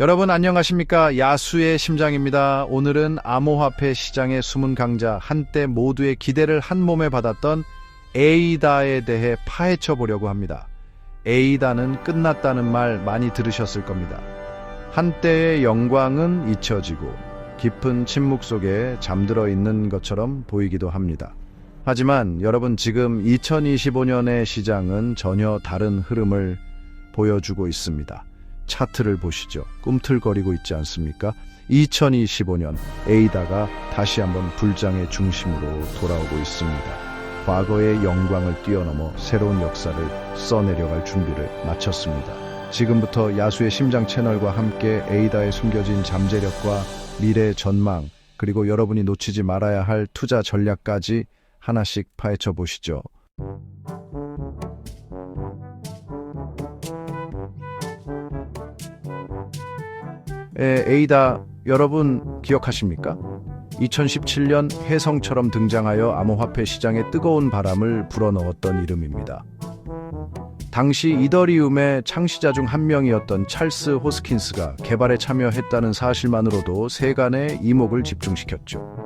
여러분 안녕하십니까 야수의 심장입니다. 오늘은 암호화폐 시장의 숨은 강자 한때 모두의 기대를 한 몸에 받았던 에이다에 대해 파헤쳐 보려고 합니다. 에이다는 끝났다는 말 많이 들으셨을 겁니다. 한때의 영광은 잊혀지고 깊은 침묵 속에 잠들어 있는 것처럼 보이기도 합니다. 하지만 여러분 지금 2025년의 시장은 전혀 다른 흐름을 보여주고 있습니다. 차트를 보시죠. 꿈틀거리고 있지 않습니까? 2025년 에이다가 다시 한번 불장의 중심으로 돌아오고 있습니다. 과거의 영광을 뛰어넘어 새로운 역사를 써내려갈 준비를 마쳤습니다. 지금부터 야수의 심장 채널과 함께 에이다의 숨겨진 잠재력과 미래 전망, 그리고 여러분이 놓치지 말아야 할 투자 전략까지 하나씩 파헤쳐 보시죠. 에, 에이다 여러분 기억하십니까? 2017년 혜성처럼 등장하여 암호화폐 시장에 뜨거운 바람을 불어넣었던 이름입니다. 당시 이더리움의 창시자 중 한 명이었던 찰스 호스킨스가 개발에 참여했다는 사실만으로도 세간의 이목을 집중시켰죠.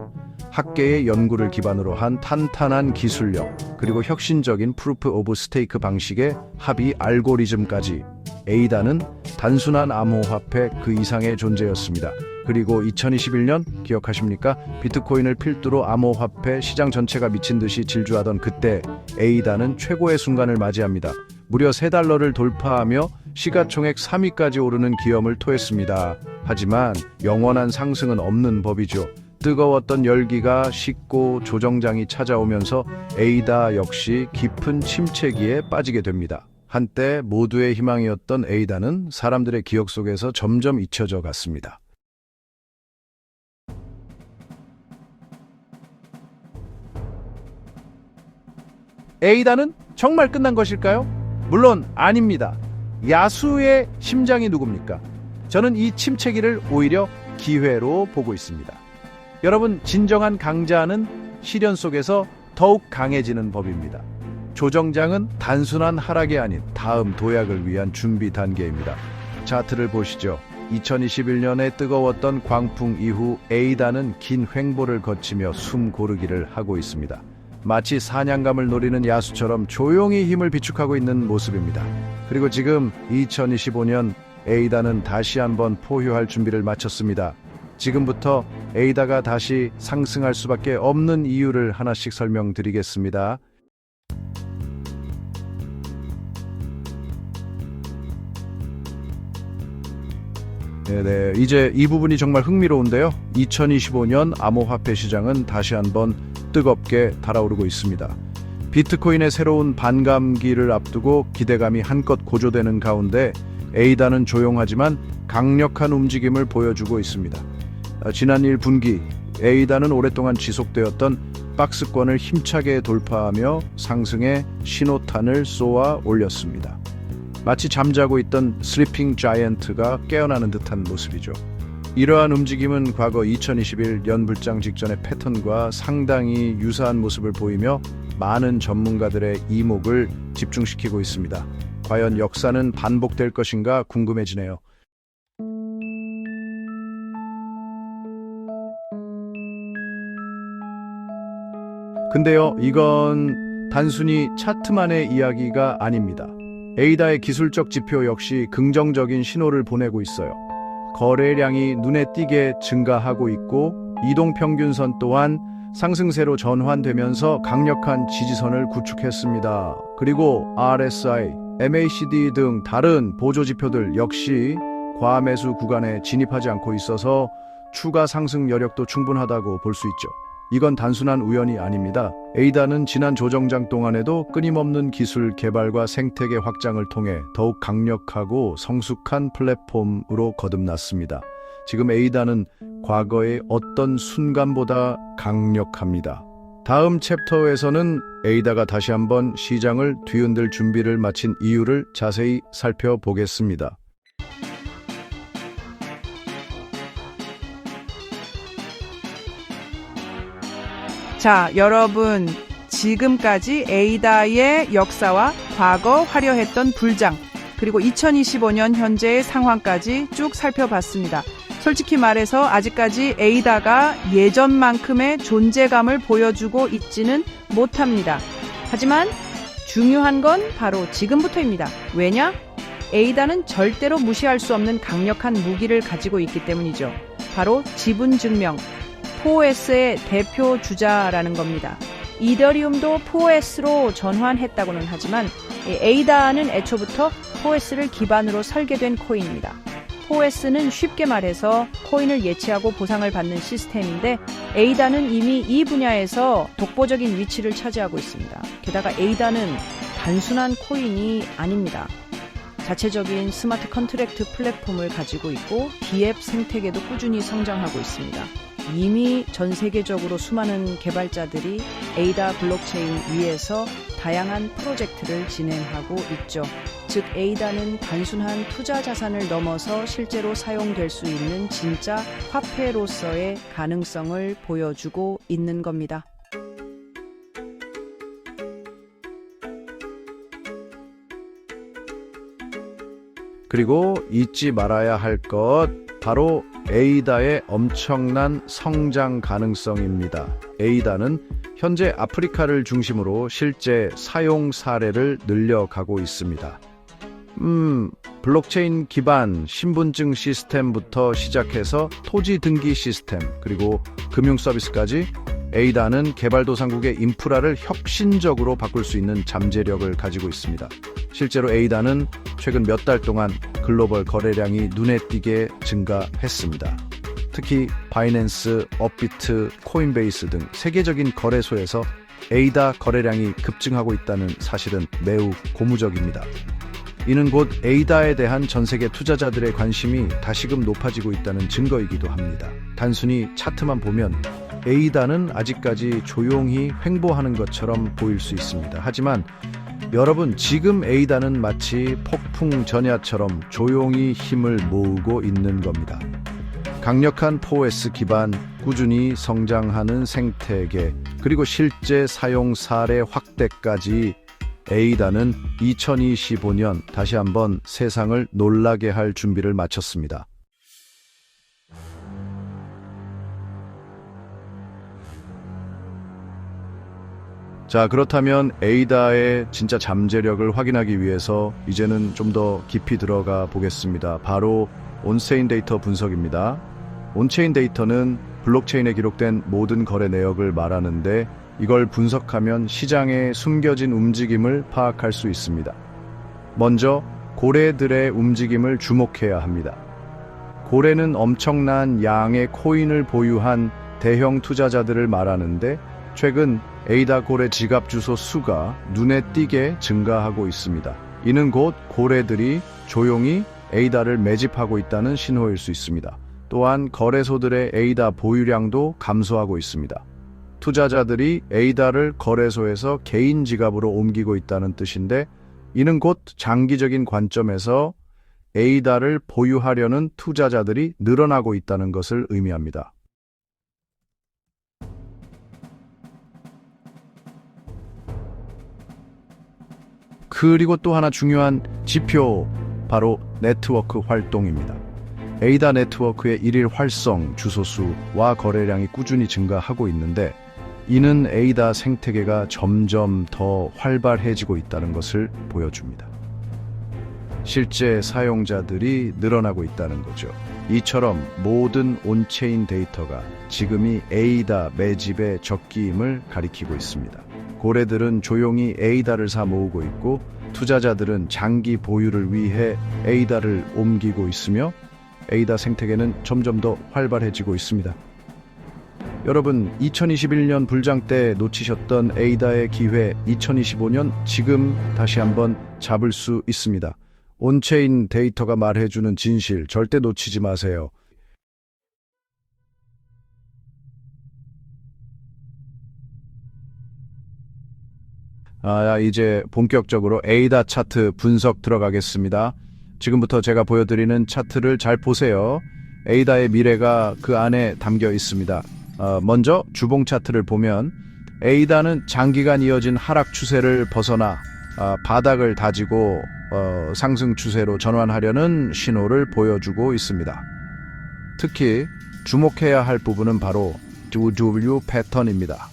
학계의 연구를 기반으로 한 탄탄한 기술력, 그리고 혁신적인 프루프 오브 스테이크 방식의 합의 알고리즘까지 에이다는 단순한 암호화폐 그 이상의 존재였습니다. 그리고 2021년 기억하십니까? 비트코인을 필두로 암호화폐 시장 전체가 미친 듯이 질주하던 그때 에이다는 최고의 순간을 맞이합니다. 무려 3달러를 돌파하며 시가총액 3위까지 오르는 기염을 토했습니다. 하지만 영원한 상승은 없는 법이죠. 뜨거웠던 열기가 식고 조정장이 찾아오면서 에이다 역시 깊은 침체기에 빠지게 됩니다. 한때 모두의 희망이었던 에이다는 사람들의 기억 속에서 점점 잊혀져 갔습니다. 에이다는 정말 끝난 것일까요? 물론 아닙니다. 야수의 심장이 누굽니까? 저는 이 침체기를 오히려 기회로 보고 있습니다. 여러분, 진정한 강자는 시련 속에서 더욱 강해지는 법입니다. 조정장은 단순한 하락이 아닌 다음 도약을 위한 준비 단계입니다. 차트를 보시죠. 2021년에 뜨거웠던 광풍 이후 에이다는 긴 횡보를 거치며 숨 고르기를 하고 있습니다. 마치 사냥감을 노리는 야수처럼 조용히 힘을 비축하고 있는 모습입니다. 그리고 지금 2025년 에이다는 다시 한번 포효할 준비를 마쳤습니다. 지금부터 에이다가 다시 상승할 수밖에 없는 이유를 하나씩 설명드리겠습니다. 네네. 이제 이 부분이 정말 흥미로운데요. 2025년 암호화폐 시장은 다시 한번 뜨겁게 달아오르고 있습니다. 비트코인의 새로운 반감기를 앞두고 기대감이 한껏 고조되는 가운데 에이다는 조용하지만 강력한 움직임을 보여주고 있습니다. 아, 지난 1분기 에이다는 오랫동안 지속되었던 박스권을 힘차게 돌파하며 상승의 신호탄을 쏘아 올렸습니다. 마치 잠자고 있던 슬리핑 자이언트가 깨어나는 듯한 모습이죠. 이러한 움직임은 과거 2021 연불장 직전의 패턴과 상당히 유사한 모습을 보이며 많은 전문가들의 이목을 집중시키고 있습니다. 과연 역사는 반복될 것인가 궁금해지네요. 근데요, 이건 단순히 차트만의 이야기가 아닙니다. 에이다의 기술적 지표 역시 긍정적인 신호를 보내고 있어요. 거래량이 눈에 띄게 증가하고 있고 이동평균선 또한 상승세로 전환되면서 강력한 지지선을 구축했습니다. 그리고 RSI, MACD 등 다른 보조 지표들 역시 과매수 구간에 진입하지 않고 있어서 추가 상승 여력도 충분하다고 볼 수 있죠. 이건 단순한 우연이 아닙니다. 에이다는 지난 조정장 동안에도 끊임없는 기술 개발과 생태계 확장을 통해 더욱 강력하고 성숙한 플랫폼으로 거듭났습니다. 지금 에이다는 과거의 어떤 순간보다 강력합니다. 다음 챕터에서는 에이다가 다시 한번 시장을 뒤흔들 준비를 마친 이유를 자세히 살펴보겠습니다. 자, 여러분. 지금까지 에이다의 역사와 과거 화려했던 불장, 그리고 2025년 현재의 상황까지 쭉 살펴봤습니다. 솔직히 말해서 아직까지 에이다가 예전만큼의 존재감을 보여주고 있지는 못합니다. 하지만 중요한 건 바로 지금부터입니다. 왜냐? 에이다는 절대로 무시할 수 없는 강력한 무기를 가지고 있기 때문이죠. 바로 지분 증명, 4S의 대표 주자라는 겁니다. 이더리움도 4S로 전환했다고는 하지만 이 에이다는 애초부터 4S를 기반으로 설계된 코인입니다. 4S는 쉽게 말해서 코인을 예치하고 보상을 받는 시스템인데 에이다는 이미 이 분야에서 독보적인 위치를 차지하고 있습니다. 게다가 에이다는 단순한 코인이 아닙니다. 자체적인 스마트 컨트랙트 플랫폼을 가지고 있고 디앱 생태계도 꾸준히 성장하고 있습니다. 이미 전 세계적으로 수많은 개발자들이 에이다 블록체인 위에서 다양한 프로젝트를 진행하고 있죠. 즉 에이다는 단순한 투자 자산을 넘어서 실제로 사용될 수 있는 진짜 화폐로서의 가능성을 보여주고 있는 겁니다. 그리고 잊지 말아야 할 것 바로 에이다의 엄청난 성장 가능성입니다. 에이다는 현재 아프리카를 중심으로 실제 사용 사례를 늘려가고 있습니다. 음, 블록체인 기반 신분증 시스템부터 시작해서 토지 등기 시스템, 그리고 금융 서비스까지 에이다는 개발도상국의 인프라를 혁신적으로 바꿀 수 있는 잠재력을 가지고 있습니다. 실제로 에이다는 최근 몇 달 동안 글로벌 거래량이 눈에 띄게 증가했습니다. 특히 바이낸스, 업비트, 코인베이스 등 세계적인 거래소에서 에이다 거래량이 급증하고 있다는 사실은 매우 고무적입니다. 이는 곧 에이다에 대한 전 세계 투자자들의 관심이 다시금 높아지고 있다는 증거이기도 합니다. 단순히 차트만 보면 에이다는 아직까지 조용히 횡보하는 것처럼 보일 수 있습니다. 하지만 여러분, 지금 에이다는 마치 폭풍 전야처럼 조용히 힘을 모으고 있는 겁니다. 강력한 4S 기반, 꾸준히 성장하는 생태계, 그리고 실제 사용 사례 확대까지 에이다는 2025년 다시 한번 세상을 놀라게 할 준비를 마쳤습니다. 자, 그렇다면 에이다의 진짜 잠재력을 확인하기 위해서 이제는 좀 더 깊이 들어가 보겠습니다. 바로 온체인 데이터 분석입니다. 온체인 데이터는 블록체인에 기록된 모든 거래 내역을 말하는데 이걸 분석하면 시장의 숨겨진 움직임을 파악할 수 있습니다. 먼저 고래들의 움직임을 주목해야 합니다. 고래는 엄청난 양의 코인을 보유한 대형 투자자들을 말하는데 최근 에이다 고래 지갑 주소 수가 눈에 띄게 증가하고 있습니다. 이는 곧 고래들이 조용히 에이다를 매집하고 있다는 신호일 수 있습니다. 또한 거래소들의 에이다 보유량도 감소하고 있습니다. 투자자들이 에이다를 거래소에서 개인 지갑으로 옮기고 있다는 뜻인데 이는 곧 장기적인 관점에서 에이다를 보유하려는 투자자들이 늘어나고 있다는 것을 의미합니다. 그리고 또 하나 중요한 지표 바로 네트워크 활동입니다. 에이다 네트워크의 일일 활성 주소수와 거래량이 꾸준히 증가하고 있는데 이는 에이다 생태계가 점점 더 활발해지고 있다는 것을 보여줍니다. 실제 사용자들이 늘어나고 있다는 거죠. 이처럼 모든 온체인 데이터가 지금이 에이다 매집의 적기임을 가리키고 있습니다. 고래들은 조용히 에이다를 사 모으고 있고 투자자들은 장기 보유를 위해 에이다를 옮기고 있으며 에이다 생태계는 점점 더 활발해지고 있습니다. 여러분, 2021년 불장 때 놓치셨던 에이다의 기회 2025년 지금 다시 한번 잡을 수 있습니다. 온체인 데이터가 말해주는 진실 절대 놓치지 마세요. 아, 이제 본격적으로 에이다 차트 분석 들어가겠습니다. 지금부터 제가 보여드리는 차트를 잘 보세요. 에이다의 미래가 그 안에 담겨 있습니다. 어, 먼저 주봉 차트를 보면 에이다는 장기간 이어진 하락 추세를 벗어나 아, 바닥을 다지고 어, 상승 추세로 전환하려는 신호를 보여주고 있습니다. 특히 주목해야 할 부분은 바로 W 패턴입니다.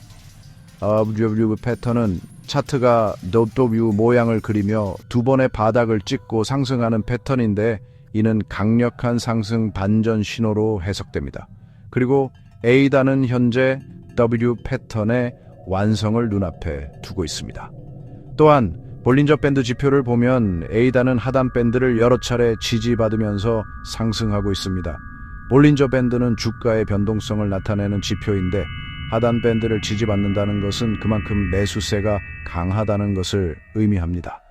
어, W 패턴은 차트가 W 모양을 그리며 두 번의 바닥을 찍고 상승하는 패턴인데 이는 강력한 상승 반전 신호로 해석됩니다. 그리고 A단은 현재 W 패턴의 완성을 눈앞에 두고 있습니다. 또한 볼린저 밴드 지표를 보면 A단은 하단 밴드를 여러 차례 지지받으면서 상승하고 있습니다. 볼린저 밴드는 주가의 변동성을 나타내는 지표인데 하단 밴드를 지지받는다는 것은 그만큼 매수세가 강하다는 것을 의미합니다.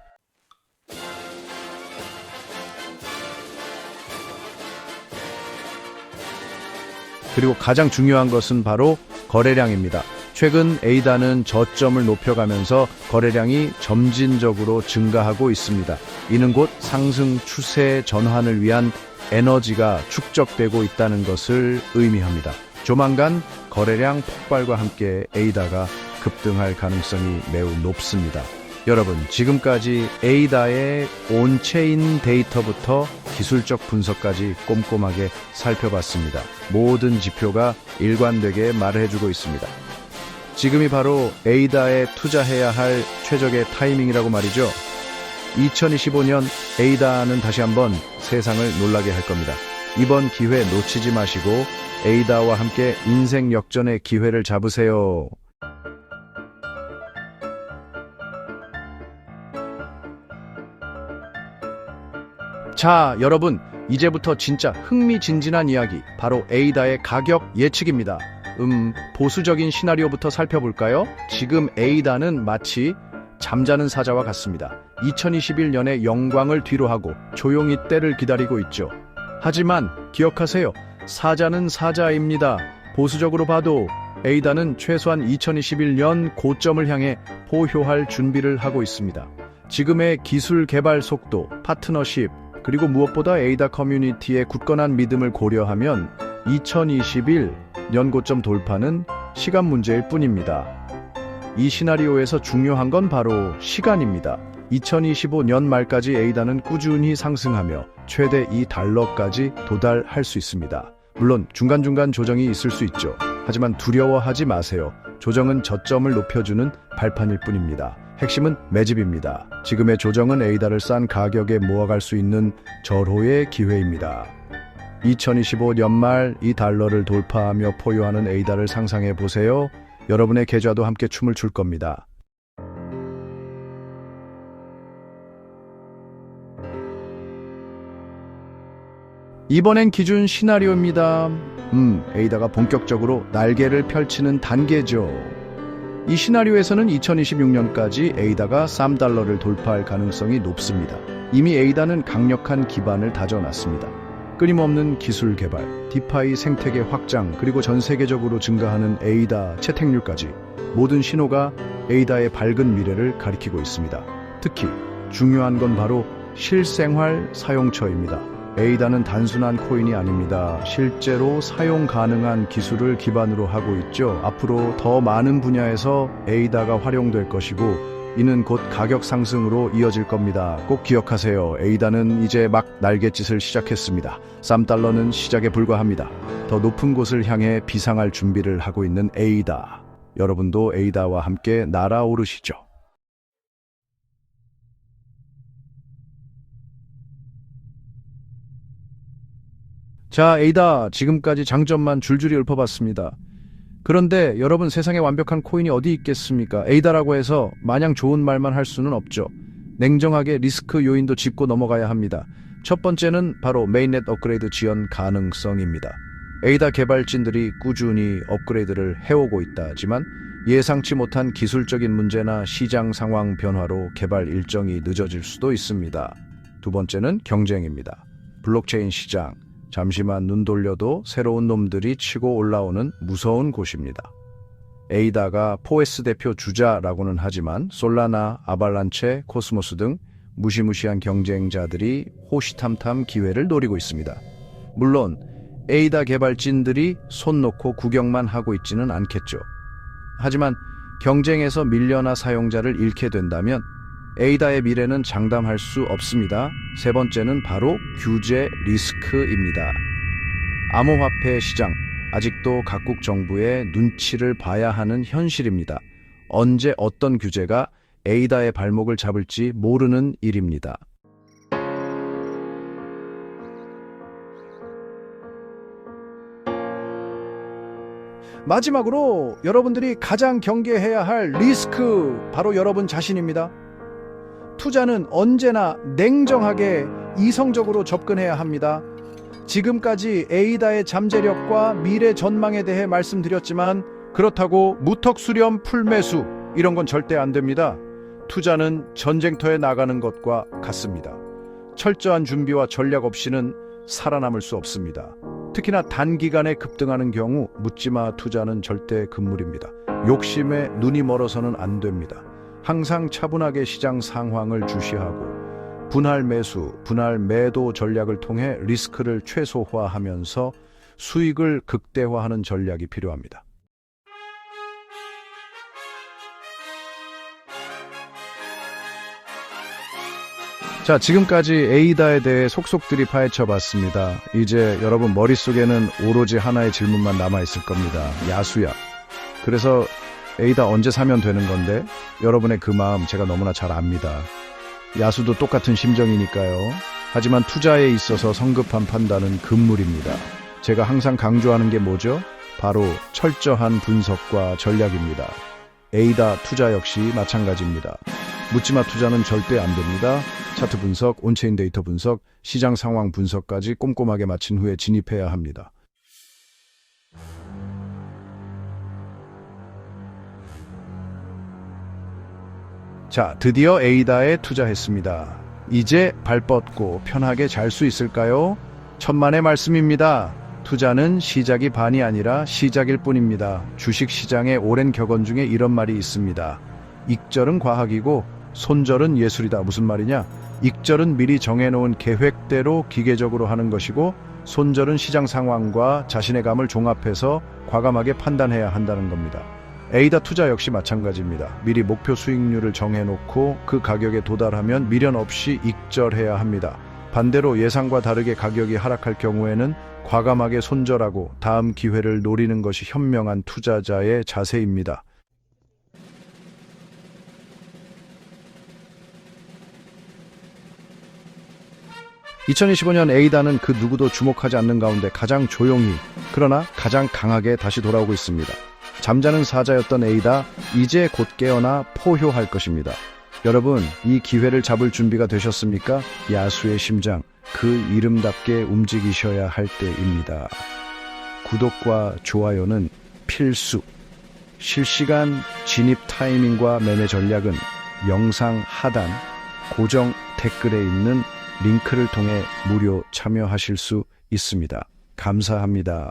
그리고 가장 중요한 것은 바로 거래량입니다. 최근 A단은 저점을 높여가면서 거래량이 점진적으로 증가하고 있습니다. 이는 곧 상승 추세 전환을 위한 에너지가 축적되고 있다는 것을 의미합니다. 조만간 거래량 폭발과 함께 A다가 급등할 가능성이 매우 높습니다. 여러분, 지금까지 에이다의 온체인 데이터부터 기술적 분석까지 꼼꼼하게 살펴봤습니다. 모든 지표가 일관되게 말해주고 있습니다. 지금이 바로 에이다에 투자해야 할 최적의 타이밍이라고 말이죠. 2025년 에이다는 다시 한번 세상을 놀라게 할 겁니다. 이번 기회 놓치지 마시고 에이다와 함께 인생 역전의 기회를 잡으세요. 자, 여러분, 이제부터 진짜 흥미진진한 이야기, 바로 에이다의 가격 예측입니다. 음, 보수적인 시나리오부터 살펴볼까요? 지금 에이다는 마치 잠자는 사자와 같습니다. 2021년의 영광을 뒤로하고 조용히 때를 기다리고 있죠. 하지만 기억하세요. 사자는 사자입니다. 보수적으로 봐도 에이다는 최소한 2021년 고점을 향해 포효할 준비를 하고 있습니다. 지금의 기술 개발 속도, 파트너십, 그리고 무엇보다 에이다 커뮤니티의 굳건한 믿음을 고려하면 2021 연고점 돌파는 시간 문제일 뿐입니다. 이 시나리오에서 중요한 건 바로 시간입니다. 2025년 말까지 에이다는 꾸준히 상승하며 최대 2달러까지 도달할 수 있습니다. 물론 중간중간 조정이 있을 수 있죠. 하지만 두려워하지 마세요. 조정은 저점을 높여주는 발판일 뿐입니다. 핵심은 매집입니다. 지금의 조정은 에이다를 싼 가격에 모아갈 수 있는 절호의 기회입니다. 2025 연말 이 달러를 돌파하며 포효하는 에이다를 상상해 보세요. 여러분의 계좌도 함께 춤을 출 겁니다. 이번엔 기준 시나리오입니다. 음, 에이다가 본격적으로 날개를 펼치는 단계죠. 이 시나리오에서는 2026년까지 에이다가 3달러를 돌파할 가능성이 높습니다. 이미 에이다는 강력한 기반을 다져놨습니다. 끊임없는 기술 개발, 디파이 생태계 확장, 그리고 전 세계적으로 증가하는 에이다 채택률까지 모든 신호가 에이다의 밝은 미래를 가리키고 있습니다. 특히 중요한 건 바로 실생활 사용처입니다. 에이다는 단순한 코인이 아닙니다. 실제로 사용 가능한 기술을 기반으로 하고 있죠. 앞으로 더 많은 분야에서 에이다가 활용될 것이고 이는 곧 가격 상승으로 이어질 겁니다. 꼭 기억하세요. 에이다는 이제 막 날갯짓을 시작했습니다. 3달러는 시작에 불과합니다. 더 높은 곳을 향해 비상할 준비를 하고 있는 에이다. 여러분도 에이다와 함께 날아오르시죠. 자, 에이다. 지금까지 장점만 줄줄이 읊어봤습니다. 그런데 여러분 세상에 완벽한 코인이 어디 있겠습니까? 에이다라고 해서 마냥 좋은 말만 할 수는 없죠. 냉정하게 리스크 요인도 짚고 넘어가야 합니다. 첫 번째는 바로 메인넷 업그레이드 지연 가능성입니다. 에이다 개발진들이 꾸준히 업그레이드를 해오고 있다지만 예상치 못한 기술적인 문제나 시장 상황 변화로 개발 일정이 늦어질 수도 있습니다. 두 번째는 경쟁입니다. 블록체인 시장, 잠시만 눈 돌려도 새로운 놈들이 치고 올라오는 무서운 곳입니다. 에이다가 포에스 대표 주자라고는 하지만 솔라나, 아발란체, 코스모스 등 무시무시한 경쟁자들이 호시탐탐 기회를 노리고 있습니다. 물론 에이다 개발진들이 손 놓고 구경만 하고 있지는 않겠죠. 하지만 경쟁에서 밀려나 사용자를 잃게 된다면 에이다의 미래는 장담할 수 없습니다. 세 번째는 바로 규제 리스크입니다. 암호화폐 시장 아직도 각국 정부의 눈치를 봐야 하는 현실입니다. 언제 어떤 규제가 에이다의 발목을 잡을지 모르는 일입니다. 마지막으로 여러분들이 가장 경계해야 할 리스크 바로 여러분 자신입니다. 투자는 언제나 냉정하게 이성적으로 접근해야 합니다. 지금까지 에이다의 잠재력과 미래 전망에 대해 말씀드렸지만 그렇다고 무턱 수렴 풀매수 이런 건 절대 안 됩니다. 투자는 전쟁터에 나가는 것과 같습니다. 철저한 준비와 전략 없이는 살아남을 수 없습니다. 특히나 단기간에 급등하는 경우 묻지마 투자는 절대 금물입니다. 욕심에 눈이 멀어서는 안 됩니다. 항상 차분하게 시장 상황을 주시하고 분할 매수, 분할 매도 전략을 통해 리스크를 최소화하면서 수익을 극대화하는 전략이 필요합니다. 자, 지금까지 에이다에 대해 속속들이 파헤쳐 봤습니다. 이제 여러분 머릿속에는 오로지 하나의 질문만 남아 있을 겁니다. 야수야. 그래서 에이다 언제 사면 되는 건데 여러분의 그 마음 제가 너무나 잘 압니다. 야수도 똑같은 심정이니까요. 하지만 투자에 있어서 성급한 판단은 금물입니다. 제가 항상 강조하는 게 뭐죠? 바로 철저한 분석과 전략입니다. 에이다 투자 역시 마찬가지입니다. 묻지마 투자는 절대 안 됩니다. 차트 분석, 온체인 데이터 분석, 시장 상황 분석까지 꼼꼼하게 마친 후에 진입해야 합니다. 자, 드디어 에이다에 투자했습니다. 이제 발 뻗고 편하게 잘 수 있을까요? 천만의 말씀입니다. 투자는 시작이 반이 아니라 시작일 뿐입니다. 주식 시장의 오랜 격언 중에 이런 말이 있습니다. 익절은 과학이고 손절은 예술이다. 무슨 말이냐? 익절은 미리 정해놓은 계획대로 기계적으로 하는 것이고 손절은 시장 상황과 자신의 감을 종합해서 과감하게 판단해야 한다는 겁니다. 에이다 투자 역시 마찬가지입니다. 미리 목표 수익률을 정해놓고 그 가격에 도달하면 미련 없이 익절해야 합니다. 반대로 예상과 다르게 가격이 하락할 경우에는 과감하게 손절하고 다음 기회를 노리는 것이 현명한 투자자의 자세입니다. 2025년 에이다는 그 누구도 주목하지 않는 가운데 가장 조용히 그러나 가장 강하게 다시 돌아오고 있습니다. 잠자는 사자였던 에이다 이제 곧 깨어나 포효할 것입니다. 여러분 이 기회를 잡을 준비가 되셨습니까? 야수의 심장 그 이름답게 움직이셔야 할 때입니다. 구독과 좋아요는 필수. 실시간 진입 타이밍과 매매 전략은 영상 하단 고정 댓글에 있는 링크를 통해 무료 참여하실 수 있습니다. 감사합니다.